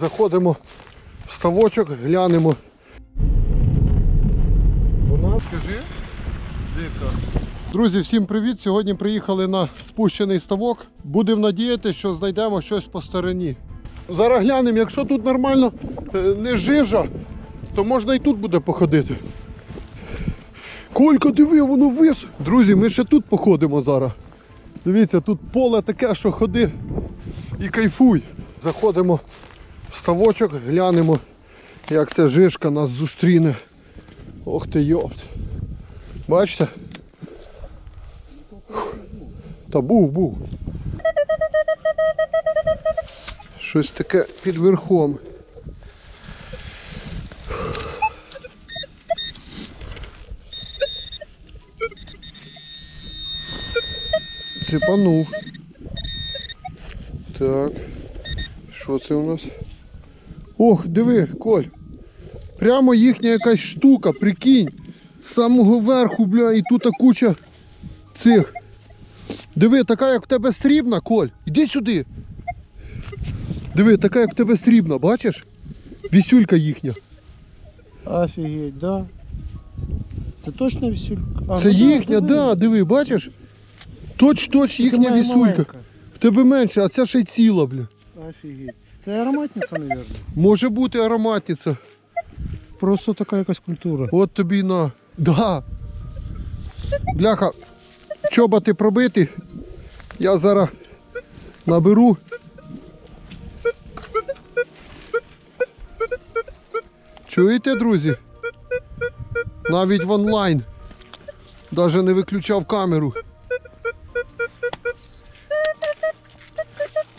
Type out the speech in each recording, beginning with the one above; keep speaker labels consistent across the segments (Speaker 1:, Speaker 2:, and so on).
Speaker 1: Заходимо в ставочок, глянемо. У нас, скажи, дика. Друзі, всім привіт! Сьогодні приїхали на спущений ставок. Будемо надіятися, що знайдемо щось по стороні. Зараз глянемо, якщо тут нормально е, не жижа, то можна і тут буде походити. Колька, диви, воно вис. Друзі, ми ще тут походимо зараз. Дивіться, тут поле таке, що ходи і кайфуй. Заходимо ставочок, глянемо, як ця жишка нас зустріне. Ох ти йопт. Бачите? Та був, був. Щось таке під верхом. Цепанув. Так. Що це у нас? Ох, диви, Коль. Прямо їхня якась штука, прикинь. З самого верху, бля, і тут куча цих. Диви, така як в тебе срібна, Коль. Іди сюди. Диви, така як в тебе срібна, бачиш? Вісюлька їхня.
Speaker 2: Офігеть, да. Це точно вісюлька? А,
Speaker 1: Це
Speaker 2: ну
Speaker 1: їхня,
Speaker 2: диви.
Speaker 1: да, диви, бачиш? Точ-точ їхня вісюлька. В тебе менше, а ця ще й ціла, бля.
Speaker 2: Офігеть. Це ароматниця, мабуть.
Speaker 1: Може бути ароматниця.
Speaker 2: Просто така якась культура.
Speaker 1: От тобі на. Да. Бляха, чоботи пробити. Я зараз наберу. Чуєте, друзі? Навіть в онлайн. Даже не виключав камеру.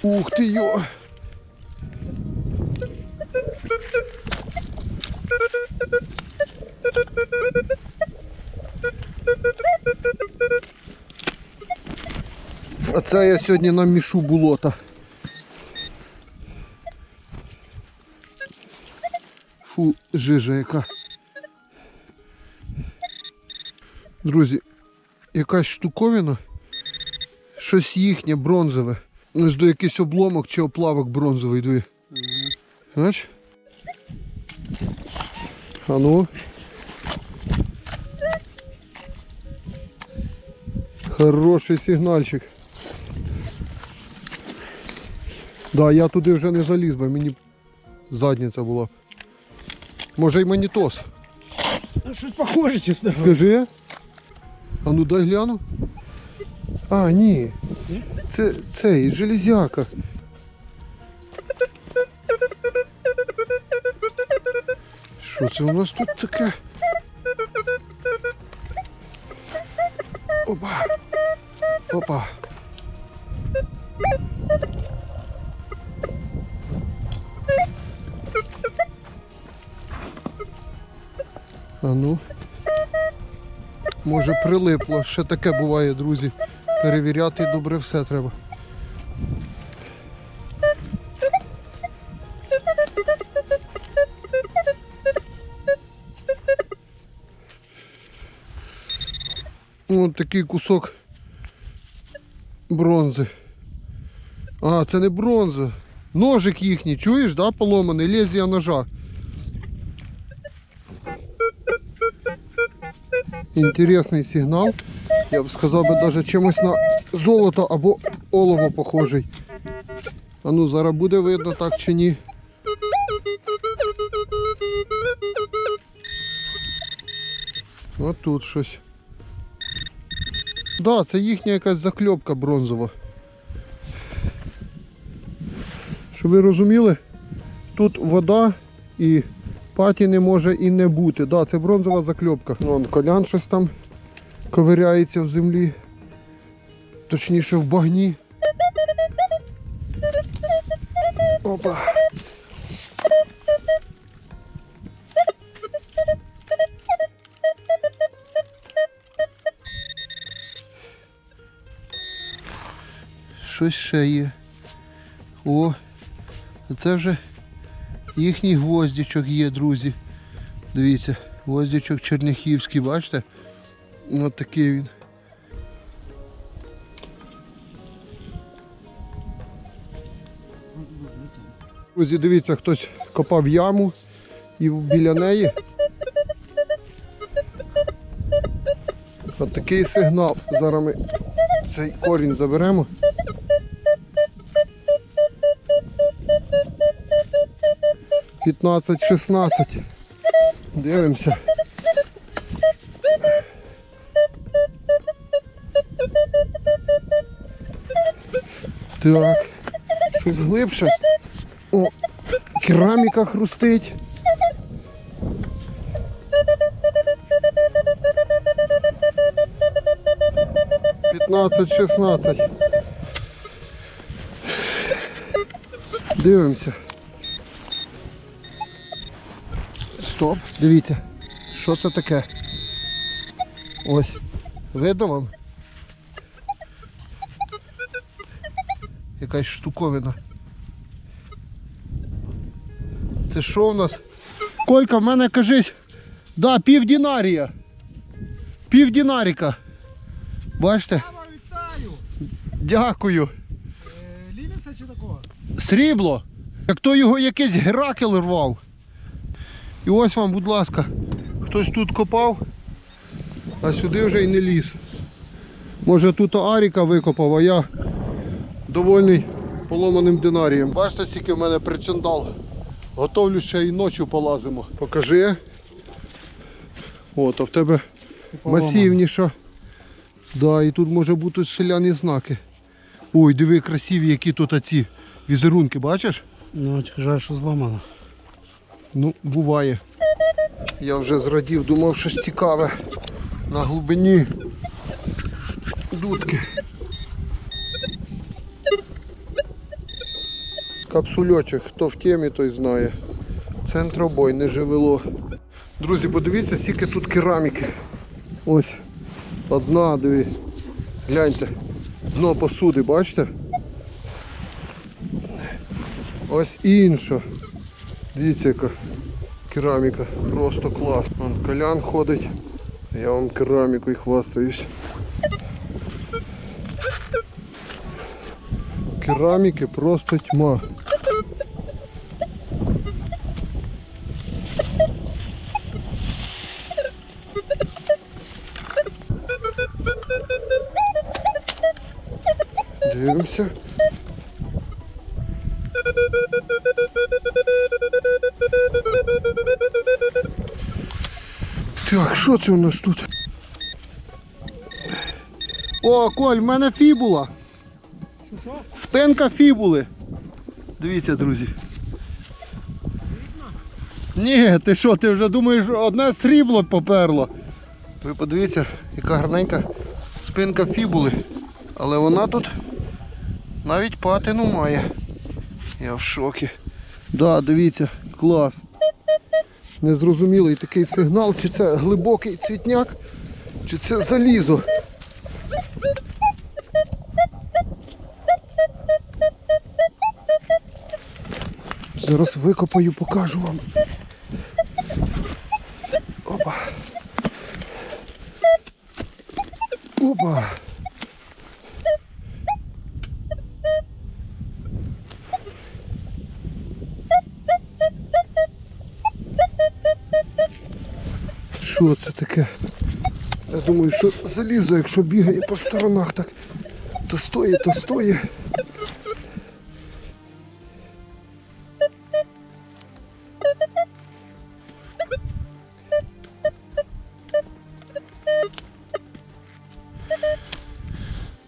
Speaker 1: Ух ти йо. Оце я сьогодні намішу болота. Фу, жижа яка. Друзі, якась штуковина. Щось їхнє бронзове. Ось до якийсь обломок чи оплавок бронзовий дує. Знаєш? А. Хороший сигнальчик. Да, я туди вже не заліз, бо мені задниця була. Може й манітос.
Speaker 2: Щось похоже, чесно.
Speaker 1: Скажи. А ну дай гляну. А, ні. Це цей железяка. Що це у нас тут таке? Опа. Опа. А ну. Може прилипло. Ще таке буває, друзі. Перевіряти добре все треба. Ось такий кусок бронзи. А, це не бронза. Ножик їхній, чуєш, да, поломаний, лезвія ножа. Інтересний сигнал. Я б сказав би навіть чимось на золото або олово похожий. А ну зараз буде видно так чи ні. От тут щось. Да, це їхня якась закльопка бронзова. Щоб ви розуміли, тут вода і патіни може і не бути. Да, це бронзова закльопка. Вон колян щось там ковиряється в землі. Точніше в багні. Опа. Щось ще є. О, це вже їхній гвоздячок є, друзі. Дивіться, гвоздячок черняхівський, бачите? Ось такий він. Друзі, дивіться, хтось копав яму і біля неї. От такий сигнал. Зараз ми цей корінь заберемо. П'ятнадцять, шістнадцять. Дивимося. Так. Щось глибше. О, кераміка хрустить. П'ятнадцять, шістнадцять. Дивимося. Стоп, дивіться. Що це таке? Ось. Видно вам? Якась штуковина. Це що у нас? Колька, в мене кажись. Да, пів динарія. Пів динаріка. Бачите? Дякую.
Speaker 2: Лівіса чи такого?
Speaker 1: Срібло. Як то його якийсь Геракл рвав. І ось вам, будь ласка, хтось тут копав, а сюди вже й не ліз. Може тут Аріка викопав, а я довольний поломаним динарієм. Бачите, скільки в мене причандал. Готовлю ще й ночі полазимо. Покажи. О, то в тебе масивніша. Да, і тут може бути селяні знаки. Ой, диви, красиві, які тут оці візерунки, бачиш?
Speaker 2: Ну, жаль, що зламано.
Speaker 1: Ну, буває. Я вже зрадів, думав щось цікаве. На глибині дудки. Капсульочок, хто в темі, той знає. Центробой, не живело. Друзі, подивіться, скільки тут кераміки. Ось. Одна, дві. Гляньте. Дно посуди, бачите? Ось інша. Дивіться, яка кераміка. Просто клас. Вон колян ходить. Я вам керамікою хвастаюсь. Кераміки просто тьма. Дивимося. Так, що це у нас тут? О, Коль, в мене фібула.
Speaker 2: Що?
Speaker 1: Спинка фібули. Дивіться, друзі. Ні, ти що, ти вже думаєш, одне срібло поперло. Ви подивіться, яка гарненька спинка фібули. Але вона тут навіть патину має. Я в шокі. Да, дивіться, клас. Незрозумілий такий сигнал, чи це глибокий цвітняк, чи це залізо. Зараз викопаю, покажу вам. Опа. Опа. Що це таке? Я думаю, що залізо, якщо бігає по сторонах, так то стоїть, то стоїть.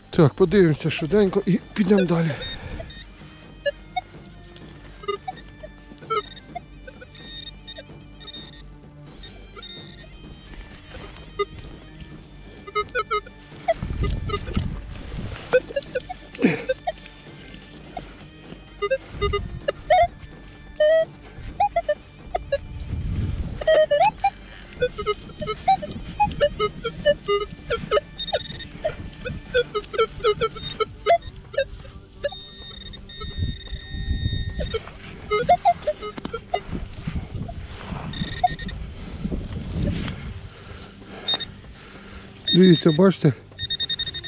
Speaker 1: Так, подивимося швиденько і підемо далі. Дивіться, бачите,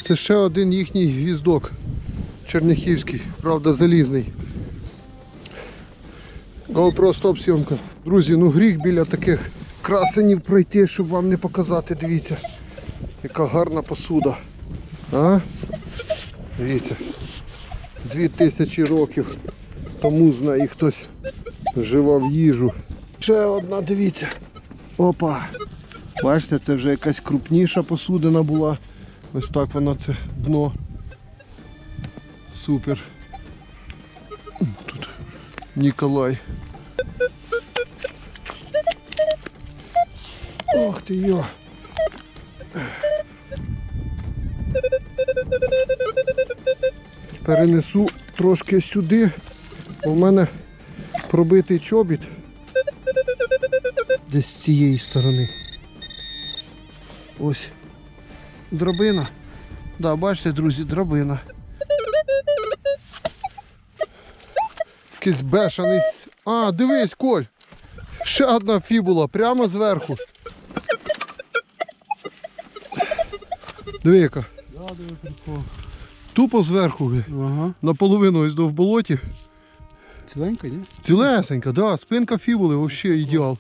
Speaker 1: це ще один їхній гвіздок черняхівський, правда залізний. GoPro стоп зйомка. Друзі, ну гріх біля таких красенів пройти, щоб вам не показати. Дивіться, яка гарна посуда. А? Дивіться. Дві тисячі років тому з неї хтось вживав їжу. Ще одна, дивіться. Опа. Бачите, це вже якась крупніша посудина була. Ось так вона це дно. Супер. Тут Ніколай. Ох ти йо. Перенесу трошки сюди, бо в мене пробитий чобіт десь з цієї сторони. Ось драбина. Да, бачите, друзі, драбина. Якийсь бешений. с- А, дивись, Коль. Ще одна фібула, прямо зверху. Диви яка. Тупо зверху, бля.
Speaker 2: Ага.
Speaker 1: наполовину ось до в болоті.
Speaker 2: Ціленька, ні?
Speaker 1: Цілесенька, да, спинка фібули взагалі ідеал.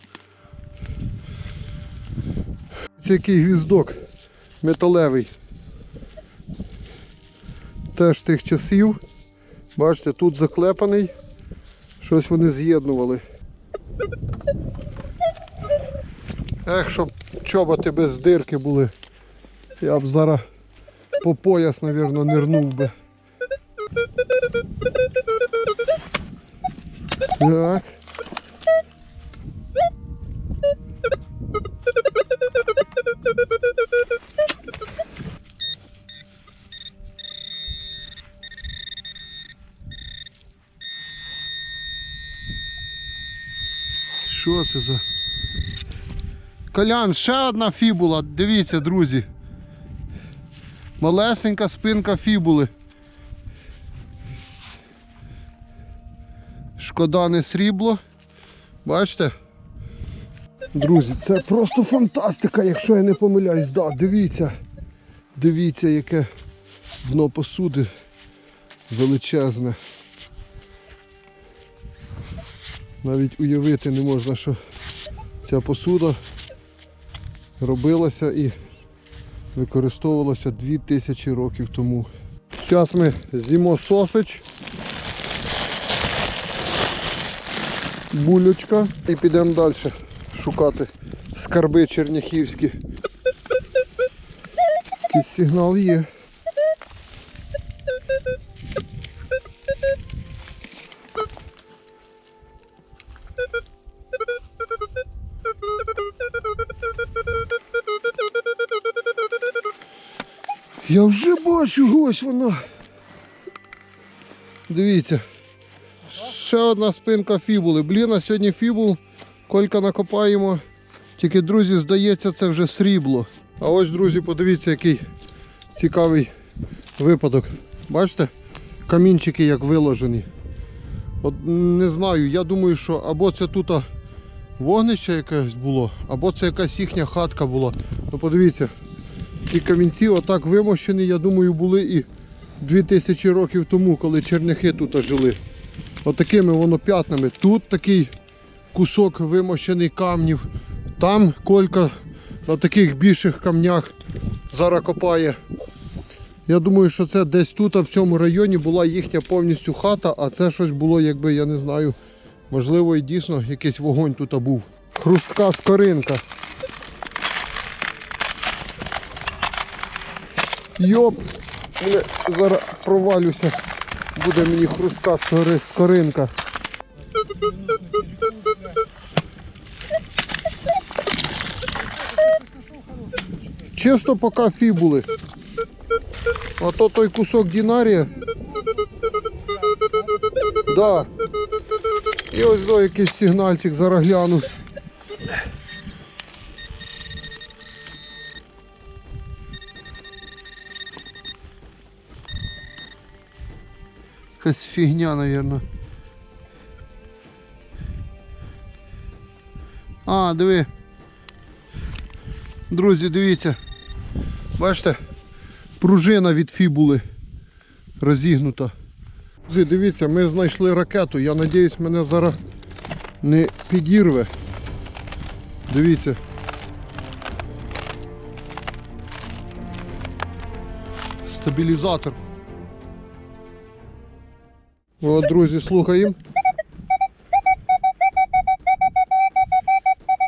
Speaker 1: Це який гвіздок металевий. Теж тих часів. Бачите, тут заклепаний. Щось вони з'єднували. Ех, щоб чоботи без дирки були. Я б зараз по пояс, мабуть, нирнув би. Так. Це за? Колян, ще одна фібула. Дивіться, друзі. Малесенька спинка фібули. Шкода не срібло. Бачите? Друзі, це просто фантастика, якщо я не помиляюсь. Да, дивіться. Дивіться, яке дно посуди величезне. Навіть уявити не можна, що ця посуда робилася і використовувалася 2000 років тому. Зараз ми з'їмо сосич. булючка і підемо далі шукати скарби черняхівські. Якийсь сигнал є. Я вже бачу, ось вона. Дивіться. Ще одна спинка фібули. Блін, а сьогодні фібул, колька накопаємо. Тільки, друзі, здається, це вже срібло. А ось, друзі, подивіться, який цікавий випадок. Бачите? Камінчики як виложені. От не знаю, я думаю, що або це тут вогнище якесь було, або це якась їхня хатка була. Ну подивіться, ці камінці отак вимощені, я думаю, були і 2000 років тому, коли черняхи тут жили. Отакими воно п'ятнами. Тут такий кусок вимощений камнів. Там колька на таких більших камнях зараз копає. Я думаю, що це десь тут, в цьому районі, була їхня повністю хата, а це щось було, якби, я не знаю, можливо і дійсно якийсь вогонь тут був. Хрустка скоринка. Йоп, зараз провалюся. Буде мені хрустка скоринка. Чисто поки фібули. А то той кусок дінарія. Да. І ось до якийсь сигнальчик зараз гляну. Якась фігня, мабуть. А, диви. Друзі, дивіться. Бачите? Пружина від фібули розігнута. Друзі, дивіться, ми знайшли ракету. Я сподіваюся, мене зараз не підірве. Дивіться. Стабілізатор. От, друзі, слухаємо.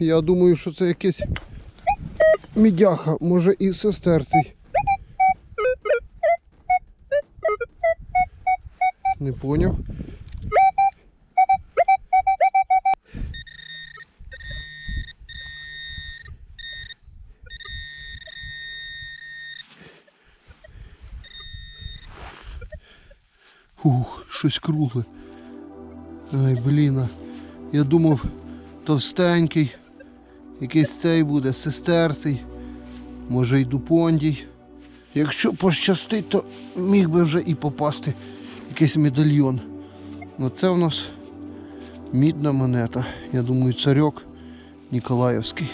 Speaker 1: Я думаю, що це якийсь мідяха, може і сестерцей. Не поняв. Ух, щось кругле. Ай, блін. а. Я думав, товстенький. Якийсь цей буде, сестерцей. Може й дупондій. Якщо пощастить, то міг би вже і попасти якийсь медальйон. Ну це в нас мідна монета. Я думаю, царьок Ніколаївський.